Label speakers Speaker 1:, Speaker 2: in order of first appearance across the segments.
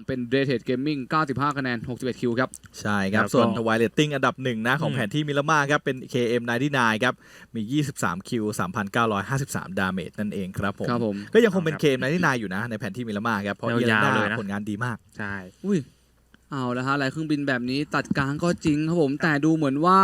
Speaker 1: ของเป็น d a t e d Gaming 95 คะแนน 61 คิวครับ
Speaker 2: ใช่ครับ
Speaker 3: แล้วก็
Speaker 2: ส่วนทวายเลตติ้งอันดับหนึ่งนะ ของ
Speaker 3: อืม
Speaker 2: แผนที่มิลมาครับเป็น KM99 ครับ มี 23 คิว 3,953 ดาเมจนั่นเองครับผม
Speaker 1: ครับผม
Speaker 2: ก็ยังคงเป็น KM99 อยู่นะ ในแผนที่มิลมาครับ เพราะเอีย
Speaker 3: ยาวๆ
Speaker 2: นา
Speaker 3: เลยนะ
Speaker 2: ผลงานดีมาก
Speaker 3: ใช่
Speaker 1: อุ้ย เอาแล้วฮะลายเครื่องบินแบบนี้ตัดกลางก็จริงครับผม แต่ดูเหมือนว่า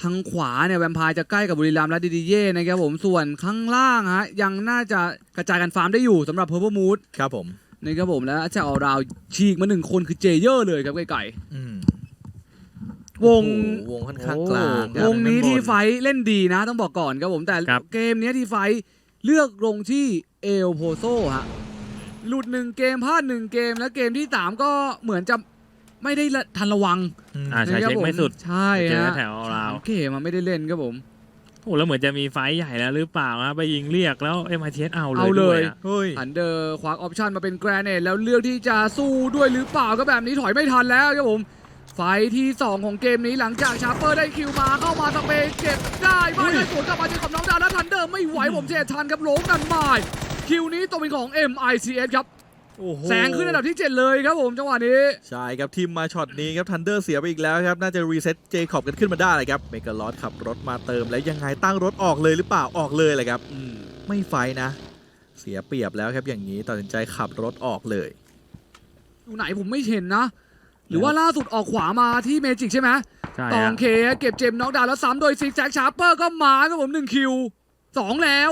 Speaker 1: ทางขวาเนี่ยแวมไพร์จะใกล้กับบุรีรัมย์และดีดีเย่นะครับผมส่วนข้างล่างฮะยังน่าจะกระจายกันฟาร์มได้อยู่สำหรับเพอร์ e มูด
Speaker 2: ครับผม
Speaker 1: นะครับผมแล้วจะเอาราวฉีกมาหนึ่งคนคือเจเยอร์เลยครับไก่
Speaker 2: อืม
Speaker 1: ๆวง
Speaker 2: โอ้โหวงค่อนข้างกลาง
Speaker 1: โอ้
Speaker 2: ควรับ
Speaker 1: งนี้ที่ไฟท์เล่นดีนะต้องบอกก่อนครับผมแต่
Speaker 3: ครับ
Speaker 1: เกมเนี้ยที่ไฟท์เลือกลงที่เอลโพโซฮะหลุดหนึ่งเกมพลาดหนึ่งเกมแล้วเกมที่สามก็เหมือนจะไม่ได้ทันระวัง
Speaker 3: อ่าใช่
Speaker 1: นะครับ
Speaker 3: เช็คไม่สุด
Speaker 1: ใช่
Speaker 3: เจอ
Speaker 1: ฮะ
Speaker 3: แถวเรา
Speaker 1: สามเกมมันไม่ได้เล่นครับผม
Speaker 3: โอ้แล้วเหมือนจะมีไฟท์ใหญ่แล้วหรือเปล่านะไปยิงเรียกแล้ว MITS เอาเลย
Speaker 1: เอาเลย
Speaker 3: ด้วยอะ
Speaker 2: เฮ้ย
Speaker 1: อันเดอร์ควักออปชันมาเป็นแกรเนตแล้วเลือกที่จะสู้ด้วยหรือเปล่าก็แบบนี้ถอยไม่ทันแล้วครับผม ไฟท์ที่ 2 ของเกมนี้หลังจากชาร์เปอร์ได้คิวมาเข้ามาสเปย์เก็บได้ไม่ได้สวนกลับมาเจอกับน้องดาวแล้วทันเดอร์ไม่ไหวผมเจทันครับโหลงนันมายคิวนี้ตกเป็นของ MICS ครับ
Speaker 2: โอ้โห
Speaker 1: แซงขึ้นอันดับที่ 7 เลยครับผมจังหวะนี้
Speaker 2: ใช่ครับทีมมาช็อตนี้ครับทันเดอร์เสียไปอีกแล้วครับ น่าจะรีเซ็ตเจคอบกันขึ้นมาได้เลยครับเมกาลอสขับรถมาเติมแล้วยังไงตั้งรถออกเลยหรือเปล่าออกเลยเลยครับ
Speaker 1: อืม
Speaker 2: ไม่ไฟนะ เสียเปรียบแล้วครับอย่างนี้ตัดสินใจขับรถออกเลย
Speaker 1: อยู่ไหนผมไม่เห็นนะ หรือว่าล่าสุดออกขวามาที่เมจิกใช่ไหม
Speaker 3: ใช่
Speaker 1: ตอง
Speaker 3: ฮะ
Speaker 1: เคเก็บเจมส์น็อกดาวน์แล้วซ้ำโดยซิกแซกชาร์เปอร์ก็มาครับผม1คิว2แล้ว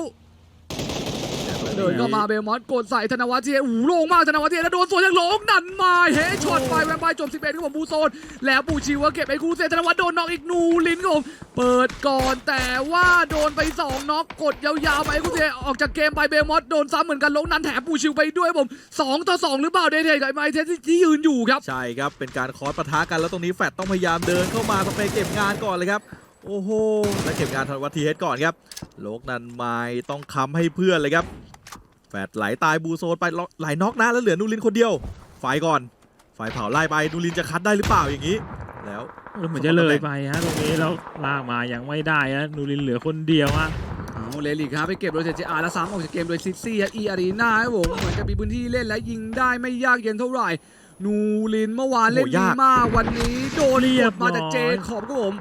Speaker 1: เดินเข้ามาเบลมอสกดใส่ธนวัฒน์เทียอู้โล่งมากธนวัฒน์เทียแล้วโดนสวนจากโหลงนันมาเฮดช็อตไปแวมไพร์จบ11ครับผมบูโซน แล้วปูชิวก็เก็บไอ้คูเซธนวัฒน์โดนน็อกอีกนูลินครับผมเปิดก่อนแต่ว่าโดนไป2น็อกกดยาวๆไปไอ้คูเซออกจากเกมไปเบลมอสโดนซ้ำเหมือนกันโหลงนันแถมปูชิวไปด้วยครับผมสองต่อสองหรือเปล่าเดทเทกับไอเทสที่ยืนอยู่ครับ
Speaker 2: ใช่ครับเป็นการคอร์สปะทะกันแล้วตรงนี้แฟดต้องพยายามเดินเข้ามาสเปรย์เก็บงานก่อนเลยครับโอ้โห แล้วเก็บงานทันวัตทีเฮดก่อนครับ โลกนันไม้ต้องค้ำให้เพื่อนเลยครับ แฟดไหลตายบูโซนไปไหลน็อกนะแล้วเหลือนูรินคนเดียวไฟก่อนไฟเผาไล่ไปนูรินจะคัดได้หรือเปล่าอย่างนี้ แล้ว
Speaker 3: แล้วเหมือนจะเลยไปฮะตรงนี้แล้วลากมายังไม่ได้ฮะนูรินเหลือคนเดียวฮะ
Speaker 1: เอาเลลิกครับไปเก็บโดยเจอาร์แล้วซ้ำออกจากเกมโดยซิซี่อีอารีนาครับผมเหมือนจะมีพื้นที่เล่นและยิงได้ไม่ยากเย็นเท่าไหร่ นูลินเมื่อวานเล่น
Speaker 2: โอ้
Speaker 1: ดี
Speaker 2: ยาก
Speaker 1: มากวันนี้โดน
Speaker 3: เรี
Speaker 1: ก
Speaker 3: ย
Speaker 1: ด
Speaker 3: บ
Speaker 1: มาจาก
Speaker 3: ร้อย
Speaker 1: เจขอบครับผม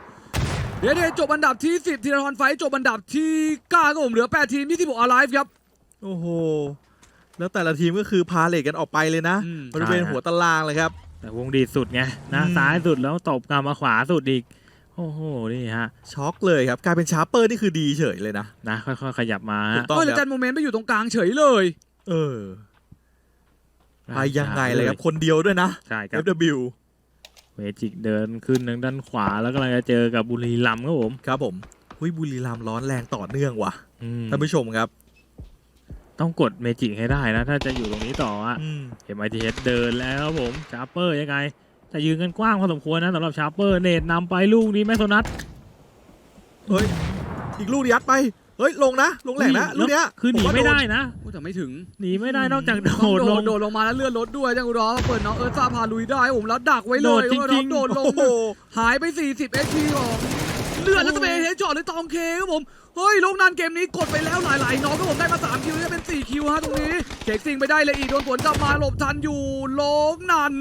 Speaker 1: เดี๋ยวเดจบอันดับที่ 10ทีละทอนไฟท์จบอันดับที่9ครับผมเหลือ 8 ทีม26 alive ครับ
Speaker 2: โอ้โห แล้วแต่ละทีมก็คือพาเลทกันออกไปเลยนะ
Speaker 1: อืม
Speaker 2: บริเวณหัวตารางเลยครับ
Speaker 3: แต่วงดีดสุดไงนะ
Speaker 2: อืม
Speaker 3: ซ้ายสุดแล้วตบกลับมาขวาสุดอีก โอ้โห นี่ฮะ
Speaker 2: ช็อกเลยครับกลายเป็นชาร์เปอร์นี่คือดีเฉยเลยนะ
Speaker 3: นะ ค่อยๆ ขยับมา
Speaker 2: ถู
Speaker 3: ฮะ
Speaker 2: กต้ อง
Speaker 1: ก็เลย
Speaker 2: ค
Speaker 1: จั
Speaker 2: รับ
Speaker 1: นโมเมนต์ไปอยู่ตรงกลางเฉยเลย
Speaker 2: เออไปยังไงเลยครับคนเดียวด้วยนะ
Speaker 3: ใช่ครับ
Speaker 2: FW
Speaker 3: เมจิกเดินขึ้นทางด้านขวาแล้วกำลังจะเจอกับบุรีรัมย์ครับผม
Speaker 2: ครับผมหุยบุรีรัมย์ร้อนแรงต่อเนื่องว่ะ
Speaker 3: อืม
Speaker 2: ท่านผู้ชมครับ
Speaker 3: ต้องกดเมจิกให้ได้นะ ถ้าจะอยู่ตรงนี้ต่ออะ
Speaker 2: อืม
Speaker 3: เอ็มไอทีเเดินแล้วครับผมชาร์เปอร์ยังไงแต่ยืนกันกว้างพอสมควรนะสำหรับชาร์เปอร์เนตนำไปลูกนี้แมคโซนัท
Speaker 2: เฮ้ย อีกลูกยัดไป เฮ้ย ลงนะ ลงแหลกนะลูกเนี้ย
Speaker 3: คือหนี
Speaker 2: ผว่า
Speaker 3: ไม่ได้
Speaker 2: โนะ
Speaker 1: โอ้แต่ไม่ถึง
Speaker 3: หนีไม่ได้นอกจากโด
Speaker 1: ต้อง
Speaker 3: ด
Speaker 1: โด
Speaker 3: ล
Speaker 1: ด
Speaker 3: ง
Speaker 1: โดดลงมาแล้วเลื่อนรถด้วยจังกูรอเปิดน้องเอิร์ธซาพาลุยได้ผมแล้วดักไว้เล
Speaker 3: โด
Speaker 1: ย
Speaker 3: ดจริงๆ
Speaker 1: โดดลง
Speaker 2: โอ้โห
Speaker 1: หายไป 40 HP ของ เลือดแล้วสเปย์เฮดช็อตเลยตองเคครับผมเฮ้ยลงนันเกมนี้กดไปแล้วหลายๆน้องครับผมได้มา3คิวจะเป็น4คิวฮะตรงนี้เช็คซิงไปได้เลยอีกโดนสวนกลับมาหลบทันอยู่ลงนัน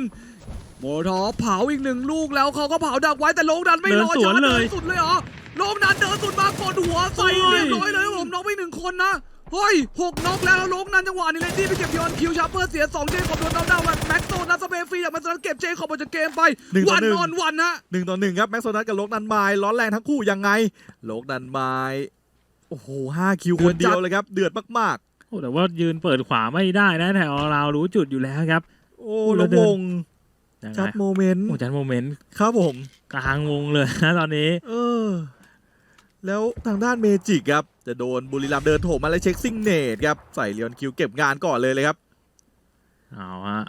Speaker 1: โมทอเผาอีกหนึ่งลูกแล้วเขาก็เผาดักไว้แต่ลงนันไม่รอ
Speaker 3: เดินสวน
Speaker 1: ช้า
Speaker 3: เลย
Speaker 1: ดินสุดเลยเหรอลงนันเดินสุดมากดหัวใส่
Speaker 3: โอ้ย
Speaker 1: เรียบร้อยเลยครับผมน้องไปหนึ่งคนนะ เฮ้ยหกน็อกแล้วแล้วลงนันจังหวะนี้เลยที่ไปเก็บยอนคิวชาร์เปอร์เสียสองเจคอบโดนดาวดาวแบบแม็กโซนัสเปย์ฟรีจากมันสเก็บเจคอบออกจากเกมไป
Speaker 2: หนึ่งต่อ
Speaker 1: วัน
Speaker 2: หนึ่ง
Speaker 1: ออนวันฮะ
Speaker 2: หนึ่งต่อหนึ่งครับแม็กโซนัสกับโลกนันไมล์ร้อนแรงทั้งคู่ยังไง โลกนันไมล์โอ้โหห้าคิวคนเดียวเลยครับ เดือดมาก
Speaker 3: โอ้แต่ว่ายืนเปิดขวาไม่ได้นะแถวเรารู้จุดอยู่แล้วครับ
Speaker 2: ๆ โอ้
Speaker 3: โอ้แล้
Speaker 2: แล้ว
Speaker 3: วเดิ
Speaker 2: วนง
Speaker 3: ยังไง
Speaker 2: จัดโมเมนต์
Speaker 3: โอ้จันโมเมนต์
Speaker 2: ครับผม
Speaker 3: กลางวงเลยนะตอนนี้
Speaker 2: เออ แล้วทางด้านเมจิกครับ จะโดนบุรีรัมย์เดินโถมมาแล้วเช็คซิงเนตครับ ใส่เลียนคิวเก็บงานก่อนเลยเลยครับ
Speaker 3: เอาฮะ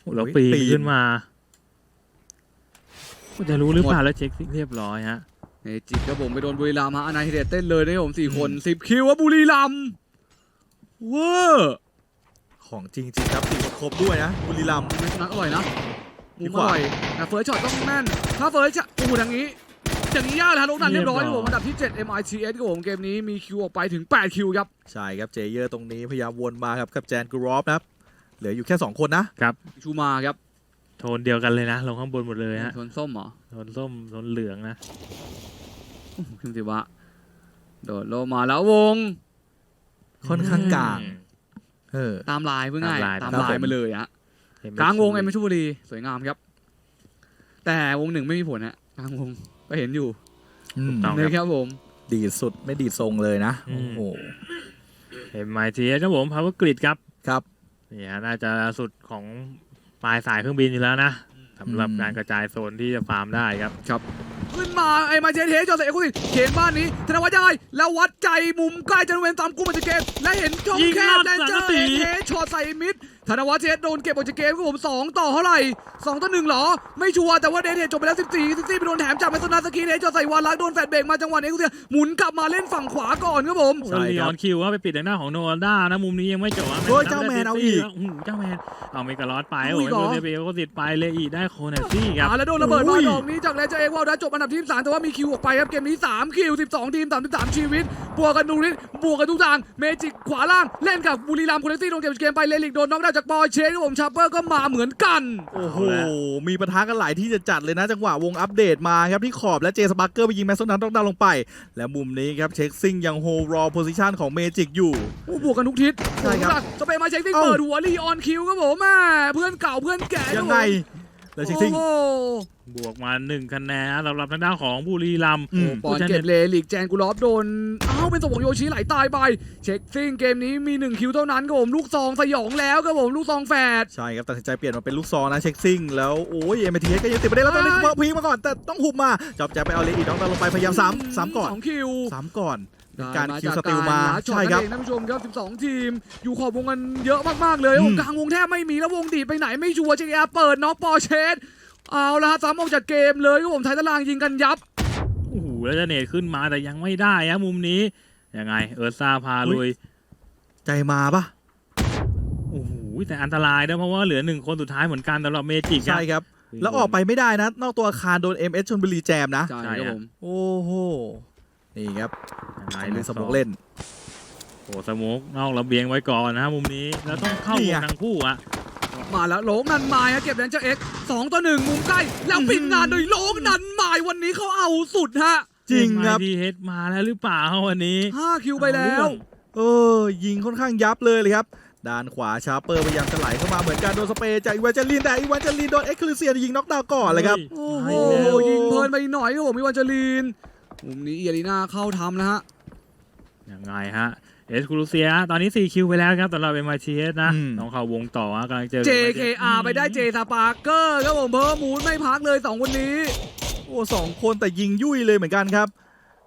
Speaker 3: โอ้แล้ว
Speaker 2: โอ้ย
Speaker 3: ปีน
Speaker 2: ปีน
Speaker 3: ขึ้นมาโอ้จะรู้หรือเปล่าแล้วเช็คซิเรียบร้อยฮะ
Speaker 1: เมจิกครับผมไปโดนบุรีรัมย์ฮะอนาฮิเดตเต้นเลยนะครับผมสี่คนสิบคิวว่าบุรีรัมย์เวอร์
Speaker 2: ของจริงๆครับตีครบด้วยนะบุรีรัมย์
Speaker 1: มุมนั้นอร่อยนะมุ
Speaker 2: ดี
Speaker 1: ม
Speaker 2: ก
Speaker 1: อ
Speaker 2: ว่า
Speaker 1: ร่อยแต่เฟิร์สช็อตต้องแม่นถ้าเฟิร์สช็อตโอ้โหอย่างนี้ อย่างนี้ยากเลยฮะลงนันเรียบร้อยครับผมอันดับที่ 7 MITS ครับผมเกมนี้มีคิวออกไปถึง 8 คิวครับ
Speaker 2: ใช่ครับเจเยอร์ตรงนี้พยายามวนมาครับกับแจนกูรอฟนะครับเหลืออยู่แค่ 2 คนนะ
Speaker 3: ครับ
Speaker 1: ชูมาครับ
Speaker 3: โทนเดียวกันเลยนะ ลงข้างบนหมดเลยฮะ
Speaker 1: โทนส้มเหรอ
Speaker 3: โทนส้ม โทนเหลืองนะ
Speaker 1: คิมสิวะ โดดลงมาแล้ววง
Speaker 2: ค่อนข้างกลางเออ
Speaker 1: ตามลายเพื่อง่าย
Speaker 3: ตามลาย
Speaker 1: ตาม
Speaker 2: ครับ
Speaker 1: ลาย
Speaker 2: ผม
Speaker 1: มาเลยฮะ
Speaker 3: เห็นไหม
Speaker 1: กลางวงเอ็มชูบุรีสวยงามครับ แต่วงหนึ่งไม่มีผลฮะกลางวง ก็เห็นอยู่
Speaker 2: อืม
Speaker 3: ต้อง
Speaker 1: นะครับผม
Speaker 2: ดีดสุดไม่ดีดทรงเลยนะ
Speaker 3: อื
Speaker 2: โอ้
Speaker 3: ม
Speaker 2: โห
Speaker 3: เอ็มไอทีครับผมพาวเวอร์กริดครับ
Speaker 2: ครับ
Speaker 3: นี่ฮะน่าจะสุดของปลายสายเครื่องบินอยู่แล้วนะสำหรับ
Speaker 2: อืม
Speaker 3: การกระจายโซนที่จะฟาร์มได้ครับ
Speaker 1: ขึ้นมาไอ้มาเจนเทสจอเซเอ็กซ์คุยเข็นบ้านนี้ธนวัฒน์ยังไงแล้ววัดใจมุมใกล้จันเวนตามกู้มาจากเกมและเห็นช่อง
Speaker 3: ยิง
Speaker 1: แค
Speaker 3: ลอ
Speaker 1: บ
Speaker 3: ด
Speaker 1: แดนเจอ
Speaker 3: สัง
Speaker 1: ร์
Speaker 3: กะสี
Speaker 1: เทสช็อตใส่มิด ธนวัฒน์เจสโดนเก็บออกจากเกมครับผมสองต่อเท่าไหร่สองต่อหนึ่งเหรอ ไม่ชัวร์แต่ว่าเดนเทสจบไปแล้ว14 14ไปโดนแถมจากแมสโซนาสกีเทสจอใส่วาลักโดนแฟดเบรกมาจังหวะนี้กูเสียหมุนกลับมาเล่นฝั่งขวาก่อนครับผม
Speaker 2: ใช่
Speaker 3: แล้วลี
Speaker 2: ค
Speaker 3: อ
Speaker 2: รับ
Speaker 3: อนคิวว่าไปปิดทางหน้าของโนอาด้านะมุมนี้ยังไม่จบะ
Speaker 2: โอ้ยเจ้าแมนเอาอีก
Speaker 3: แล้วหืเจ้าแมนเอาเมกาลอสไป
Speaker 1: เอา
Speaker 3: โอ้
Speaker 1: อี
Speaker 3: ย
Speaker 1: กเหรอ
Speaker 3: โดนเบลก็ติดไปเลยอีกได้โคเนซี่ครับ
Speaker 1: อ่าแล้วโดนระเบิด
Speaker 2: อุ้
Speaker 1: มายดอกนี้จากเลเจอร์เอ็กวอลได้จบอันดับที่3แต่ว่ามีคิวออกไปครับเกมนี้3คิว12ทีม33ชีวิตบวกกันตรงนี้บวกกันทุกทางเมจิกขวาล่างเล่นกับบุรีรัมย์คุณเนซี่ลงเก็บเกมไปเลลิกโดนน็อกดาวน์จากบอยเชนครับผมชาเปอร์ก็มาเหมือนกัน
Speaker 2: โอ้โห
Speaker 3: เอาละ
Speaker 2: มีปะทะกันหลายที่จะจัดเลยนะจังหวะวงอัปเดตมาครับที่ขอบและเจสปาร์เกอร์ไปยิงแมสโซนันต้องดาวน์ลงไป และมุมนี้ครับเช็คซิงยังโฮรอโพซิชันของเมจิกอยู่
Speaker 1: โอ้บวกกันทุกทิศ
Speaker 2: ใช่ครับ
Speaker 1: สเปนมาเช็คที่
Speaker 2: เอ้า
Speaker 1: เปิดหัวลีออนคิวครับผมแม่เพื่อนเก่าเพื่อนแก่ครับ
Speaker 2: ยังไง
Speaker 1: ผม
Speaker 2: แล้วเช็คซิง
Speaker 1: โอ้โห
Speaker 3: บวกมาหนึ่งคะแนนสำหรับทางด้านของบุรีรัมย์
Speaker 2: อืม
Speaker 1: บอลเก็บเลลิกแจงกูลอฟโดนเอ้าเป็นสมองโยชิไหลตายไป เช็คซิงเกมนี้มี 1 คิวเท่านั้นครับผมลูกซองสยองแล้วครับผมลูกซองแฝด
Speaker 2: ใช่ครับตัดสินใจเปลี่ยนมาเป็นลูกซองนะเช็คซิงแล้วโอ้ยเอ็มทีก็ยังติดไปได้แล้วตอนนี้
Speaker 1: ใช่
Speaker 2: พีคมาก่อนแต่ต้องหุบมาจอบแจไปเอาเลอีน้องดาวน์ลงไปพยายามซ้ำซ้ำก่อน
Speaker 1: สองคิว
Speaker 2: ซ้ำก่อนเป็นการ
Speaker 1: ได้
Speaker 2: คิวสติลมา
Speaker 1: จกรหช็อต
Speaker 2: ใช่ครับ
Speaker 1: นั่นเองท่านผู้ชมครับ 12 ทีม อยู่ขอบวงกันเยอะมาก ๆ เลย
Speaker 2: อืม
Speaker 1: วงกลางวงแทบไม่มีแล้ววงดีดไปไหนไม่ชัวร์เจอาเปิดน็อกปอร์เชส เอาละฮะซ้ำออกจากเกมเลยครับผมไทยตารางยิงกันยับ
Speaker 3: โอ้โหแล้วจะเนตขึ้นมาแต่ยังไม่ได้ฮะมุมนี้ยังไง เออร์ซาพาลุย
Speaker 2: ใจมาปะ
Speaker 3: โอ้โหแต่อันตรายนะเพราะว่าเหลือหนึ่งคนสุดท้ายเหมือนกันสำหรับเมจิก
Speaker 2: ใช่ครับ แล้วออกไปไม่ได้นะ นอกตัวอาคารโดน MS ชนบุรีแจมนะ
Speaker 1: ใช่
Speaker 3: ใช่
Speaker 1: ครับ
Speaker 3: อะ
Speaker 1: ผม
Speaker 2: โอ้โห นี่ครับ
Speaker 3: ยังไง
Speaker 2: ใช้
Speaker 3: ลู
Speaker 2: ลู
Speaker 3: ก
Speaker 2: ก
Speaker 3: ส
Speaker 2: ส
Speaker 3: ม
Speaker 2: ม
Speaker 3: อ
Speaker 2: องงเล่น
Speaker 3: โอ้สโมกนอกระเบียงไว้ก่อนนะมุมนี้ แล้วต้องเข้า
Speaker 2: นี่
Speaker 3: ว
Speaker 2: ไง
Speaker 3: งทั้งคู่อะ
Speaker 1: มาแล้วโหลงนันไม้ฮะเก็บแดนเจอร์เอ็กสองต่อหนึ่งมุมใกล้ แล้วปิดงานโดยโหลงนันไม้วันนี้เขาเอาสุดฮะ
Speaker 2: จริงครับ
Speaker 3: ดีเฮดมาแล้วหรือเปล่าวันนี้
Speaker 1: ห้าคิวไปแล้ว
Speaker 2: เออ ยิงค่อนข้างยับเลยเลยครับ ด้านขวาชาร์เปอร์พยายามจะไหลเข้ามาเหมือนกันโดนสเปรย์จากอีวานเจลินแต่อีวานเจลินโดนเอ็กซ์คลูเซียยิงน็อกดาวน์ก่อนเลยครับ
Speaker 1: โอ้โห
Speaker 3: ไปแล้ว
Speaker 1: ยิงเพลินไปหน่อยครับผมมีวันเจลีนมุมนี้เอียรีนาเข้าทำแล้วฮะ
Speaker 3: ยังไงฮะ เอสคูลูเซีย ตอนนี้ 4 คิวไปแล้วครับสำหรับเอ็มไอทีเอสนะ
Speaker 2: อืม
Speaker 3: ต้องเข้าวงต่อฮะกำลังเจอ
Speaker 1: JKR ไปได้เจสปาร์เกอร์ครับผมเพิ่มมูนไม่พักเลยสองคนนี้
Speaker 2: โอ้สองคนแต่ยิงยุ่ยเลยเหมือนกันครับ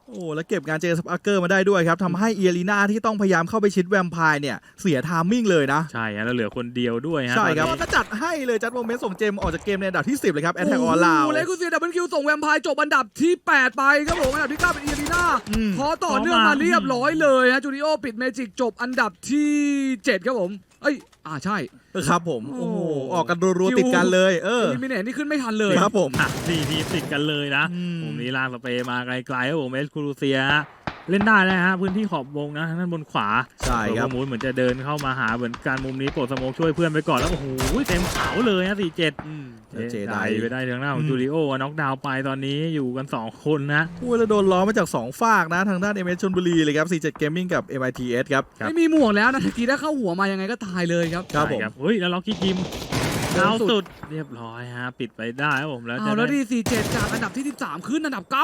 Speaker 2: โอ้แล้วเก็บงานเจสปาร์เกอร์มาได้ด้วยครับทำให้เอียรีนาที่ต้องพยายามเข้าไปชิดแวมไพร์เนี่ยเสียทามมิ่งเลยนะ
Speaker 3: ใช่ฮะแล้วเหลือคนเดียวด้วยฮะ
Speaker 2: ใช่ครับ
Speaker 3: ตอนนี้
Speaker 2: ก็จัดให้เลยจัดโมเมนต์ส่งเจมออกจากเกมในอันดับที่ 10 เลยครับแอตแทกออนลาว
Speaker 1: โโหเลกุเซียดับเบิลคิวส่งแวมไพร์จบอันดับที่ 8 ไปครับผมอันดับที่ 9 เป็นเอียรีนา
Speaker 2: อืม
Speaker 1: พอต่อเนื่องมาเรียบร้อยเลยฮะจูริโอปิดเมจิกจบอันดับที่ 7 ครับผมเอ้ยอ่าใช่
Speaker 2: ครับผม
Speaker 1: โอ้
Speaker 2: โอ้โห ออกกันรัวๆติดกันเลย เออ
Speaker 1: ลิมิเนตนี่ขึ้นไม่ทันเลย
Speaker 2: ครับผม
Speaker 3: อะสี่ทีมติดกันเลยนะ
Speaker 2: อืม
Speaker 3: มุมนี้ลากสเปรย์มาไกลๆครับผมเอสคูลูเซีย เล่นได้แล้วฮะพื้นที่ขอบวงนะทางด้านบนขวา
Speaker 2: ใช่ครับ
Speaker 3: โมูนเหมือนจะเดินเข้ามาหาเหมือนการมุมนี้โปรดสโมกช่วยเพื่อนไปก่อนแล้วโอ้โหเต็มเขาเลยฮะสี่เจ็ด
Speaker 1: อืม
Speaker 2: เจได
Speaker 3: ไปได้ทางหน้าของ
Speaker 2: อืม
Speaker 3: จูริโอน็อกดาวน์ไปตอนนี้อยู่กัน2คนนะ
Speaker 2: พูดแล้วโดนล้อมาจาก 2 ฝากนะ ทางด้าน MS ชนบุรีเลยครับ 47 Gaming กับ MITS ครับ
Speaker 3: ครับ
Speaker 1: ไม่มีหมวกแล้วนะตะกี้ถ้าเข้าหัวมายังไงก็ตายเลยครับ
Speaker 2: ครับผม
Speaker 3: ใช่เฮ้ยแล้วล็อกกี้กิม
Speaker 1: เดิน
Speaker 3: เอา
Speaker 1: สุด
Speaker 3: สุดเรียบร้อยฮะปิดไปได้ครับผมแล้ว
Speaker 1: เอา
Speaker 3: จะ
Speaker 1: แล้ว
Speaker 3: ได้
Speaker 1: ดี47จากอันดับที่ 13 ขึ้นอันดับ 9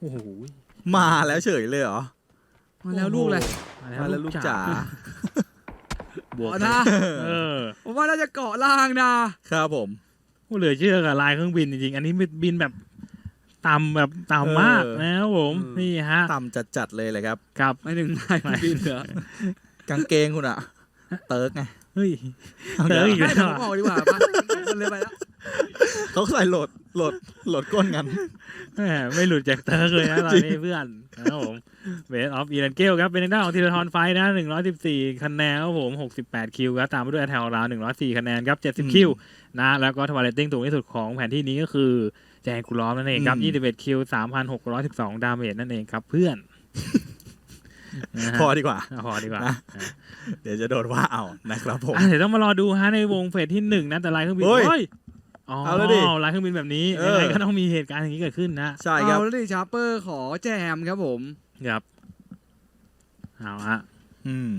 Speaker 3: โอ้โห
Speaker 2: มาแล้วเฉยเลยเหรอ
Speaker 1: มาแล้วลูกเลย
Speaker 2: มาแล้วลูกจ๋า
Speaker 3: บวก
Speaker 1: เอานะ
Speaker 3: เออ
Speaker 1: ผมว่าน่าจะเกาะล่างนะ
Speaker 2: ครับผม
Speaker 3: โอ้เหลือเชื่อกับลายเครื่องบินจริงๆ อันนี้บินแบบต่ำแบบต่ำมาก
Speaker 2: เออ
Speaker 3: นะครับผม
Speaker 1: อืม
Speaker 3: นี่ฮะ
Speaker 2: ต่ำจัดๆเลยเลยครับ
Speaker 3: กับ
Speaker 1: ไม่หนึ่งนายบินเหรอกา
Speaker 2: งเกงคุณอะเติร์กไง
Speaker 3: เฮ้ย
Speaker 2: เอา
Speaker 3: เติร์กอีก
Speaker 1: ไม่
Speaker 3: แล้ว
Speaker 1: ผมออกดีกว่าปะมันเลยไปแล้ว
Speaker 2: เขาใส่โหลด โหลดโหลดก้นกัน
Speaker 3: แหมไม่หลุดจากเตอร์เลยนะตอนนี้เพื่อนนะครับผมเบสออฟอีรันเกลครับ เป็นทางด้านของธีรทรไฟท์นะ114คะแนนครับผม68คิวครับ ตามไปด้วยแถวราว104คะแนนครับ
Speaker 2: อืม
Speaker 3: 70คิวนะ แล้วก็ทวารเลตติ้งสูงที่สุดของแผนที่นี้ก็คือ แจงกุลอมนั่นเองครับ
Speaker 2: อืม
Speaker 3: 21คิว3,612ดาเมจนั่นเองครับเพื่อนนะฮะ
Speaker 2: พอดีกว่า
Speaker 3: พอดีกว่า
Speaker 2: นะเดี๋ยวจะโดนว่าเอานะครับผม
Speaker 3: อะเดี๋ยวต้องมารอดูฮะในวงเฟสที่หนึ่งนะแต่ลายเครื่องบิน
Speaker 2: เฮ้ย
Speaker 3: เฮ้ย อ๋อ
Speaker 2: เอาแล้วดิ
Speaker 3: ลายเครื่องบินแบบนี้
Speaker 2: เออ
Speaker 3: ยังไงก็ต้องมีเหตุการณ์อย่างนี้เกิดขึ้นนะ
Speaker 2: ใช่ครับ
Speaker 1: เอาแล้วดิชาร์เปอร์ขอแจมครับผม
Speaker 3: ครับเอาฮะ
Speaker 2: อืม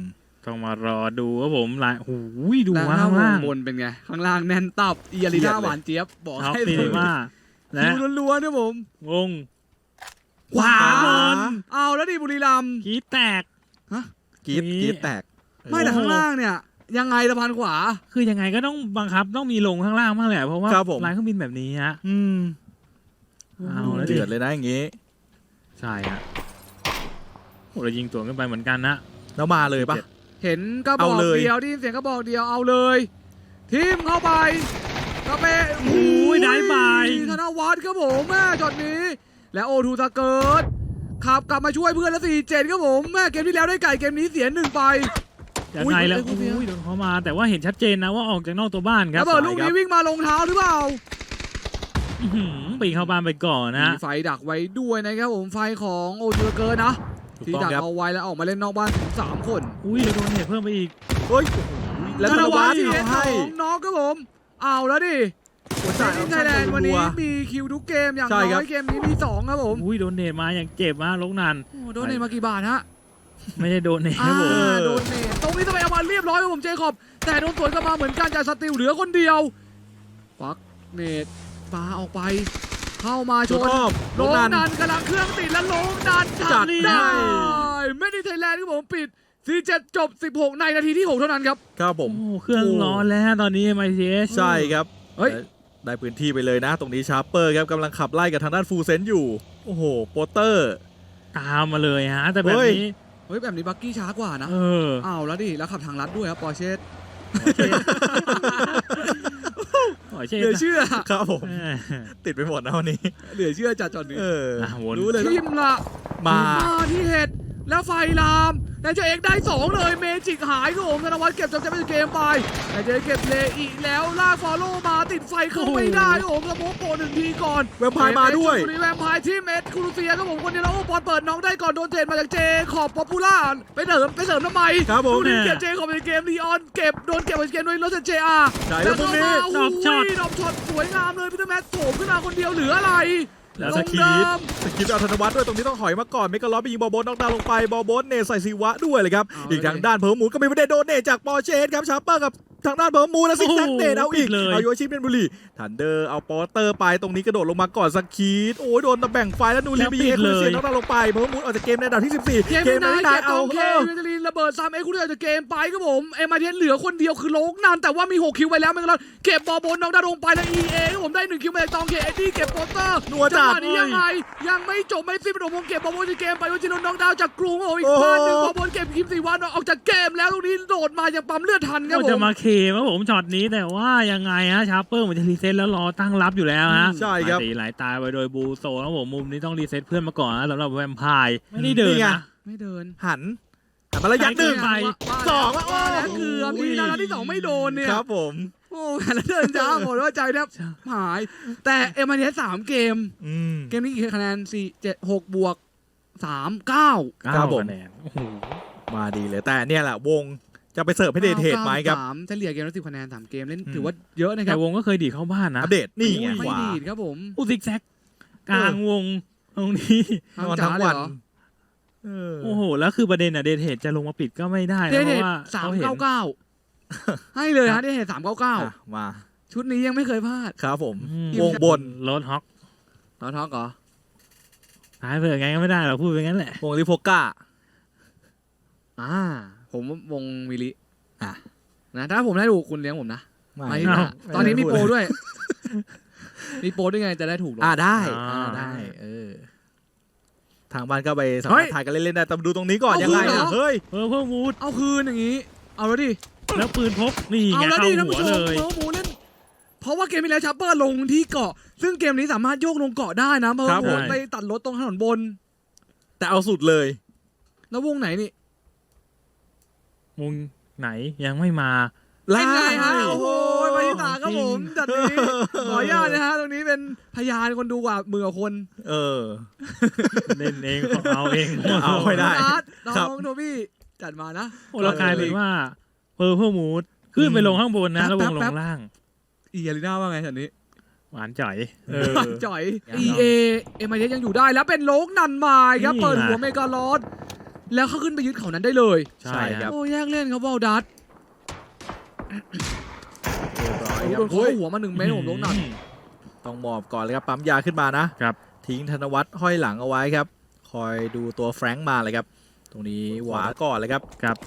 Speaker 3: ต้องมารอดูว่าผมลายโอ้โหดู
Speaker 1: แล้ว
Speaker 3: ว่า
Speaker 1: ข้า
Speaker 3: ข้างงล่าง
Speaker 1: บนเป็นไง ข้างล่างแน่นตับเอียริ
Speaker 2: เครีย
Speaker 1: น่า
Speaker 2: ดเลย
Speaker 1: หวานเจี๊ยบ บอก
Speaker 3: ท็อป
Speaker 1: ให้
Speaker 3: ซี
Speaker 1: เลย
Speaker 3: มาและ
Speaker 1: คิวล้วนๆนะผม
Speaker 3: วง
Speaker 1: ขวา
Speaker 2: ขวา
Speaker 1: เอาแล้วดิบุรีรัมย์
Speaker 3: กรีดแตก
Speaker 2: กรีด
Speaker 3: นี่
Speaker 2: กรีดแตก
Speaker 1: ไม่แต่
Speaker 3: โอ้
Speaker 1: ข้างล่างเนี่ย ยังไงสะพานขวา
Speaker 3: คือยังไงก็ต้องบังคับต้องมีลงข้างล่างบ้างแหละเพราะว่า
Speaker 2: ครับผม
Speaker 3: ลายเครื่องบินแบบนี้ฮะ
Speaker 2: อืม
Speaker 3: เอาแล้วดิ
Speaker 2: เดือดเลยนะอย่างงี้
Speaker 3: ใช่ฮะโอ้เรายิงตัวขึ้นไปเหมือนกันนะ
Speaker 2: แล้วมาเลยปะ
Speaker 1: เห็นกระบอ
Speaker 2: เอา
Speaker 1: ก
Speaker 2: เลย
Speaker 1: เดียวได้ยินเสียงกระบอกเดียวเอาเลยทีมเข้าไปกระเปะ
Speaker 3: โอ้ยได้ไป
Speaker 1: ธนวัฒน์ครับผมแม่ช็อตนี้ และโอทูสเกิร์ตขับกลับมาช่วยเพื่อนแล้วสี่เจ็ดครับผมแม่เกมที่แล้วได้ไก่เกมนี้เสียหนึ่งไป
Speaker 3: ยังไงแล้ว
Speaker 1: อุ้ยอุ้ยอุ้ย
Speaker 3: โอ้ยโดนเขามาแต่ว่าเห็นชัดเจนนะว่าออกจากนอกตัวบ้านครับ
Speaker 1: ระเบิดลูกนี้วิ่งมาลงเท้าหรือเปล่า
Speaker 3: อื้อหือปีนเข้าบ้านไปก่อนนะ
Speaker 1: มีไฟดักไว้ด้วยนะครับผมไฟของโอทูสเกิร์ตนะ
Speaker 2: ถูก
Speaker 1: ที่
Speaker 2: ต้อง
Speaker 1: ดัก
Speaker 2: ครับ
Speaker 1: เอาไว้แล้วออกมาเล่นนอกบ้านถึงสามคน
Speaker 3: อุ้ยเราโดนเหตุเพิ่มไปอีก
Speaker 2: เฮ้ยแล้วธนวัฒน์
Speaker 1: ที่
Speaker 2: เอาให้
Speaker 1: ของน้องครับผมเอาแล้วดิ
Speaker 2: หัวใจ
Speaker 1: ทีมไทยแลนด์วันนี้มีคิวทุกเกมอย่าง
Speaker 2: ใช่
Speaker 1: น้
Speaker 2: ครั
Speaker 1: อบยเกมนี้มีสองครับผม
Speaker 3: อุ้ยโดนเนตมาอย่างเจ็บมากลกนัน
Speaker 1: โอ้โดนเนทมากี่บาทฮะ
Speaker 3: ไม่ได้โดนเนตค
Speaker 1: อ่า
Speaker 3: รับผม
Speaker 1: โดนเนทตรงนี้ทำไมเอามาเรียบร้อยครับผมเจคอบ แต่โดนสวนกลับมาเหมือนกันจากสติลเหลือคนเดียวปักเนทปาออกไป เข้ามาช
Speaker 2: ตัวนอ้อม
Speaker 1: โล
Speaker 2: โล
Speaker 1: ง
Speaker 2: นัน
Speaker 1: ดันกำลังเครื่องติดแล้วโลงดัน
Speaker 2: จัด
Speaker 1: ทำได้
Speaker 2: ให้
Speaker 1: ไม่ได้ไทยแลนด์ครับผมปิด 47 จบ 16 ในนาทีที่ 6 เท่านั้นครับ
Speaker 2: ครับผม
Speaker 3: โอ้เครื่อง
Speaker 2: โอ้
Speaker 3: ร้อนแล้วตอนนี้ m อ t s
Speaker 2: ใช่ครับ
Speaker 1: เฮ้ย
Speaker 2: ได้ได้พื้นที่ไปเลยนะ ตรงนี้ชาร์เปอร์ครับกำลังขับไล่กับทางด้านฟูลเซนอยู่ โอ้โห โปเตอร์
Speaker 3: ตามมาเลยฮะ แต่แบบ
Speaker 2: เฮ้ย
Speaker 3: นี้
Speaker 1: เฮ้ยแบบนี้บักกี้ช้ากว่านะ
Speaker 3: เออ
Speaker 1: อ้าวแล้วดิแล้วขับทางลัดด้วยครับปอร์เช่
Speaker 3: ขอเช่
Speaker 1: เหลือเชื่อ
Speaker 2: ครับผม
Speaker 3: เออ
Speaker 2: ติดไปหมดนะวันนี้
Speaker 1: เหลือเชื่อจัดจอดนี้
Speaker 2: เออ
Speaker 3: อะวน
Speaker 2: รู้เลย
Speaker 1: ทีมละ
Speaker 2: มา
Speaker 1: ที่เห็ด แล้วไฟลามนายเจเอกได้2เลยเมจิกหายครับผมธนวัฒน์เก็บจบจะเป็นเกมไปนายเจเอกเก็บเลอีกแล้วลากฟอลโล่มาติดไฟเข้าไม่ได้ครับผมสโมกโปหนึ่งทีก่อน
Speaker 2: แวมไพร์มาด้วย
Speaker 1: เอฟเอสชลบุรีแวมไพร์ที่เมดคูรูเซียครับผมคนเดียวแล้วโอ้บอลเปิดน้องได้ก่อนโดนเทรดมาจากเจขอบป๊อปปูล่าไปเสริมไปเสริมทำไม
Speaker 2: ครับผม
Speaker 1: ลูกนี้เก็บเจขอบในเกมลีออนเก็บโดนเก็บในเกมด้วยรถเจอาร์
Speaker 2: ใช่แล้วตรงนี้
Speaker 1: ดอกช็อตดอกช็อตสวยงามเลยพีเตอร์แมทโถมขึ้นมาคนเดียวเหลืออะไร
Speaker 2: แล้ว
Speaker 1: ล
Speaker 2: ส
Speaker 1: ง
Speaker 2: กี
Speaker 1: เดิ
Speaker 2: ด
Speaker 1: ม
Speaker 2: สกีดเอาธนวัฒน์ด้วยตรงนี้ต้องถอยมาก่อนเมกะล้อไปยิงบอลโบนนอกดาวน์ลงไปบอลโบนเนตใส่ซีวะด้วยเลยครับ
Speaker 1: เอา
Speaker 2: อีกทาง
Speaker 1: เลย
Speaker 2: ด้านเพิ่มมูลก็มีประเด็นโดนเนตจากปอร์เชสครับชาร์เปอร์กับทางด้านเพิ่มมูลแล้วซิกแซกเนตเอาอีก
Speaker 3: เลย
Speaker 2: เอาโยชิเป็นบุรีทันเดอร์เอาปอเตอร์ไปตรงนี้กระโดดลงมาก่อนสกีดโอ้ยโดนตะแบ่งไฟแล้วนูรีบีเอ็กซ์เสียนอกดาวน์ลงไปเพิ่มมูลออกจากเกมในอันดับที่ 14
Speaker 1: เกม
Speaker 2: เกม
Speaker 1: นี้
Speaker 2: นั้น
Speaker 1: ได้
Speaker 2: ได้
Speaker 1: เอา
Speaker 2: เอา
Speaker 1: เค
Speaker 2: เออ
Speaker 1: เวทลีนระเบิดซ้ำเอ็กซ์คูเดียวจากเกมไปครับผมเอ็มไอเทนเหลือคนเดียวคือโลกนันแต่ว่ามี 6 คิวไปแล้วไม่เป็นไรเก็บบอลบนน้องดาลงไปแล้ว EA ครับผมได้1คิวมาจากตองเคเอ็ดดี้เก็บโปสเตอร์
Speaker 2: นัว
Speaker 1: จั
Speaker 2: จั
Speaker 1: ง
Speaker 2: ด
Speaker 1: หวะนี้ยังไงยังไม่จบไม่สิ้นประโดมงเก็บบอลบนจากเกมไปวัชินนท์น้องดาวจากกรุงครับผมอีก
Speaker 2: โอ้โห
Speaker 1: พลาดหนึ่งบอลบนเก็บคิมสีวันออกจากเกมแล้วตรงนี้โดดมายังปั๊มเลือดทันครับ
Speaker 3: ก็
Speaker 1: ผ
Speaker 3: จะ
Speaker 1: ม
Speaker 3: มาเคมครับผมช็อตนี้แต่ว่ายังไงฮะชาร์เปอร์เหมือนจะรีเซ็ตแล้วรอตั้งรับอยู่แล้วฮะ
Speaker 2: ใช่ครับ
Speaker 3: ตีไหลตายไปโดยบูโซครับผมมุมนี้ต้องรีเซ็ตเพื่อนมาก่อนนะสำหรับแวมไพร์ไม่ได้เดิน
Speaker 2: นี่ไง
Speaker 3: นะ
Speaker 1: ไม่เดิน
Speaker 2: หันหันมาระยะหนึ่ง
Speaker 3: ไป
Speaker 2: สองแล้วโอ้
Speaker 1: ว่าแล้วเกือบที่นาทีที่สองไม่โดนเนี่ย
Speaker 2: ครับผม
Speaker 1: โอ้แล้วเดินจ้าหมดว่าใจแทบหาย แต่เอ็มไอเทนสามเกม
Speaker 2: อืม
Speaker 1: เกมนี้กี่คะแนนสี่เจ็ดหกบวกสามเก้า
Speaker 2: ครั
Speaker 3: เก้า
Speaker 2: บผม
Speaker 3: คะแนนโอ้โห
Speaker 2: มาดีเลย แต่เนี่ยแหละวงจะไปเสิร์ฟให้เดทเทดไหมครับ
Speaker 1: สามเฉลี่ยเกมละสิบคะแนนสามเกมเล่น
Speaker 2: อืม
Speaker 1: ถือว่าเยอะนะค
Speaker 3: แต่
Speaker 1: รับ
Speaker 3: วงก็เคยดีดเข้าบ้านนะ
Speaker 2: อัปเดตนี่ไง
Speaker 1: ไม่
Speaker 2: ขวา
Speaker 1: ดีดครับผม
Speaker 3: อู้ซิกแซกกลางวงตรงนี้
Speaker 2: นอนทั้งวัน
Speaker 1: จ๋าเลยเหรอ
Speaker 2: เออ
Speaker 3: โอ้โห แล้วคือประเด็นอะเดทเทดจะลงมาปิดก็ไม่ได้
Speaker 1: เด
Speaker 3: นะเพ
Speaker 1: ท
Speaker 3: ราะว่า
Speaker 1: สาม
Speaker 3: เขาเห็น
Speaker 1: เก้าเก้า ให้เลยฮะเดทสามเก้าเก้า
Speaker 2: อะมา
Speaker 1: ชุดนี้ยังไม่เคยพลาด
Speaker 2: ครับผม
Speaker 3: อืม
Speaker 2: วงบน
Speaker 3: รถฮอก
Speaker 1: ต่อท็อกเหรอ
Speaker 3: หายเผื่อไงก็ไม่ได้เราพูดไปงั้นแหละ
Speaker 2: วงลิโฟก้า
Speaker 1: อ่า ผมวงมิลิ
Speaker 2: อะ
Speaker 1: นะถ้าผมได้ถูกคุณเลี้ยงผมนะ
Speaker 2: ไม่
Speaker 1: ไม่
Speaker 2: ไม่
Speaker 1: ตอนนี้มีโปรด้วย มีโปรด้วยไงจะได้ถูกลง
Speaker 2: อ่าได้
Speaker 3: อ่า
Speaker 2: อ่าได้ เออ ทางบ้านก็ไปสา
Speaker 1: เฮ้
Speaker 2: มารถ
Speaker 1: ย
Speaker 2: ถ่ายกันเล่นๆได้แต่มาดูตรงนี้ก่อน
Speaker 1: เอา
Speaker 2: ยังไง
Speaker 1: คืนเหร
Speaker 2: อะ
Speaker 1: อ
Speaker 2: เฮ้ย
Speaker 3: เออเพิ่มมูด
Speaker 1: เอาคืนอย่างนี้ เอาแล้วดิ
Speaker 3: แล้วปืนพกนี่
Speaker 1: เอา
Speaker 3: ไง
Speaker 1: แล้ว
Speaker 3: เข้า
Speaker 1: ดิท่าน
Speaker 3: หั
Speaker 1: ผู้
Speaker 3: ว
Speaker 1: ชม
Speaker 3: เลย
Speaker 1: เมาหมูเล่นเพราะว่าเกมที่แล้วชัปเปอร์ลงที่เกาะ ซึ่งเกมนี้สามารถโยกลงเกาะได้นะเพราะ
Speaker 2: ครั
Speaker 1: ว่า
Speaker 2: บ
Speaker 1: โหน
Speaker 3: ผม
Speaker 1: ไปตัดรถตรงถนนบน
Speaker 2: แต่เอาสุดเลย
Speaker 1: แล้ววงไหนนี่
Speaker 3: มุงไหนยังไม่มา
Speaker 1: เป็นไงฮะ
Speaker 2: ล่า
Speaker 1: โอ้โหมายิตาครับผมจัดนี้ขออนุญาตนะฮะ ตรงนี้เป็นพยานคนดูกว่าหมื่นกว่าคน
Speaker 2: เออ
Speaker 3: เล่นเองก็เอาเอง
Speaker 2: เอาไม่ได้
Speaker 1: อาร์ตน้
Speaker 2: ครับ
Speaker 1: องโทบี้จัดมานะ
Speaker 3: โอ้เรากลายเป็นว่า เพอร์เพอร์มูดขึ้นไปลงข้างบนนะ แล้ววงล
Speaker 1: แป๊บ
Speaker 3: ง
Speaker 1: ๆ
Speaker 3: ล่าง
Speaker 1: อีอารีนาว่าไงจัดนี้
Speaker 3: หวานจ่อย
Speaker 2: เออ
Speaker 1: จ่อย
Speaker 2: ยัง
Speaker 1: EA เอ็มไอยังอยู่ได้แล้วเป็นโลกนันมายครับ
Speaker 3: นี่
Speaker 1: เปิดหัว
Speaker 3: ไง
Speaker 1: เมกาลอสแล้วเขาขึ้นไปยึดเขานั้นได้เลย
Speaker 3: ใช่ครับ
Speaker 1: โอ้แยกเล่นครับวอลดัต
Speaker 2: เรียบร้อยค
Speaker 1: โอ้
Speaker 2: รับ
Speaker 1: โดนเคาะหัวมาหนึ่งเมตรผมโลกนัน
Speaker 2: ต้องหมอบก่อนเลยครับปั๊มยาขึ้นมานะครับ ทิ้งธนวัฒน์ห้อยหลังเอาไว้ครับ คอยดูตัวแฟรงค์มาเลยครับ ตรงนี้หวาก่อนเลยครับ
Speaker 3: ครับ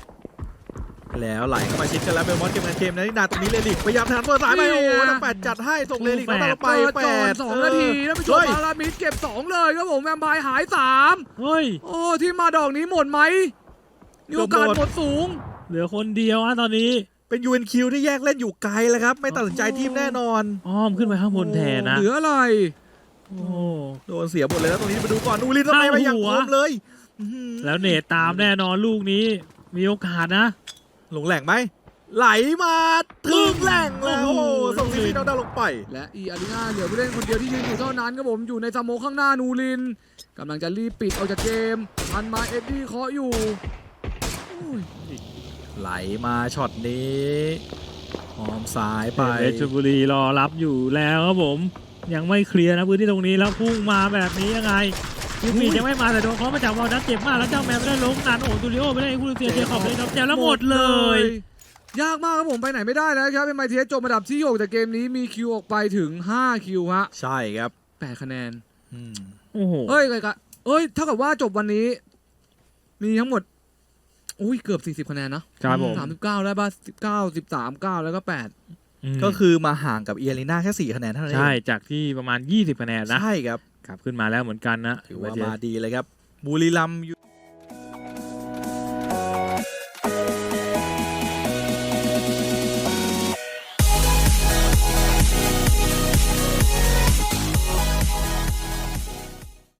Speaker 2: แล้วไหลเข้ามาชิดกันแล้วเบลมอนเกมกันเกมนะนี่นาตรงนี้เลลิกพยายามทานเปิดสายไปโอ้โหทั้งแปดจัดให้ส่งเลลิกเข้าตามไป
Speaker 1: เปิด
Speaker 2: แป
Speaker 1: ก่อน
Speaker 2: ด
Speaker 1: สอง
Speaker 2: เนา
Speaker 1: ทีแล้วไปชม
Speaker 2: เฮ้ย
Speaker 1: พารามิดเก็บสองเลยครับผมแวมไพร์หายสาม
Speaker 3: เฮ้ย
Speaker 1: โอ้ที่มาดอกนี้หมดไหมมีโอกาสหมดสูง
Speaker 3: เหลือคนเดียวอะตอนนี้
Speaker 2: เป็น UNQ ที่แยกเล่นอยู่ไกลแล้วครับ ไม่ตัดสินใจทีมแน่นอน
Speaker 3: อ้อมขึ้นไปข้างบนแทนนะ
Speaker 1: เหลืออะไร
Speaker 3: โอ้
Speaker 2: โดนเสียหมดเลยแล้วตรงนี้มาดูก่อนอูลินทำไมมาอย่าง
Speaker 3: เข้าหั
Speaker 2: ควมเลยอื้อหือ
Speaker 3: แล้วเนตตามแน่นอนลูกนี้ มีโอกาสนะ
Speaker 2: หลงแหล่งไหม ไหลมาถึงแหล่งแล้ว
Speaker 3: โอ้
Speaker 2: โอ้
Speaker 3: โห
Speaker 2: โหส่งซีพีน้องดาวลงไป
Speaker 1: และอีอารีนาเหลือผู้เล่นคนเดียวที่ยืนอยู่เท่านั้นครับผมอยู่ในสโมคข้างหน้านูรินกำลังจะรีบปิดออกจากเกมพันมาเอ็ดดี้เคาะอยู่โอ้ย
Speaker 2: ไหลมาช็อตนี้หอมสายไป
Speaker 3: เพชรบุรีรอรับอยู่แล้วครับผม ยังไม่เคลียร์นะพื้นที่ตรงนี้แล้วพุ่งมาแบบนี้ยังไง ยูปียังไม่มาแต่โดนเขามาจากวอลดัสเจ็บมากแล้วเจ้าแมวไม่ได้ล้มนานโอ้โหตูริโอไม่ได้คูลูเซียเจคอบเลยครับแจมแล้วหมดเลย
Speaker 1: ยากมากครับผมไปไหนไม่ได้นะครับเป็นไมเทสจบอันดับที่6แต่เกมนี้มีคิวออกไปถึง 5 คิวฮะ
Speaker 2: ใช่ครับ
Speaker 1: 8คะแนน
Speaker 2: อืม
Speaker 3: โอ้โห
Speaker 1: เอ้ยไกะเอ้ยเท่ากับว่าจบวันนี้ มีทั้งหมดอุ้ยเกือบ 40 คะแนนนะครับ
Speaker 3: ผม
Speaker 1: สามสิบเก้าได้ป่ะสิบเก้าสิบสามเก้าแล้วก็แปด
Speaker 3: ม
Speaker 2: ก็คือมาห่างกับเอียริน่าแค่4คะแนนเท่านั้นเอง
Speaker 3: ใช่ จากที่ประมาณ 20 คะแนนนะ
Speaker 2: ใช่ครับ
Speaker 3: กลับขึ้นมาแล้วเหมือนกันนะ
Speaker 2: ถือว่ามาดีเลยครับบุรีรัมย์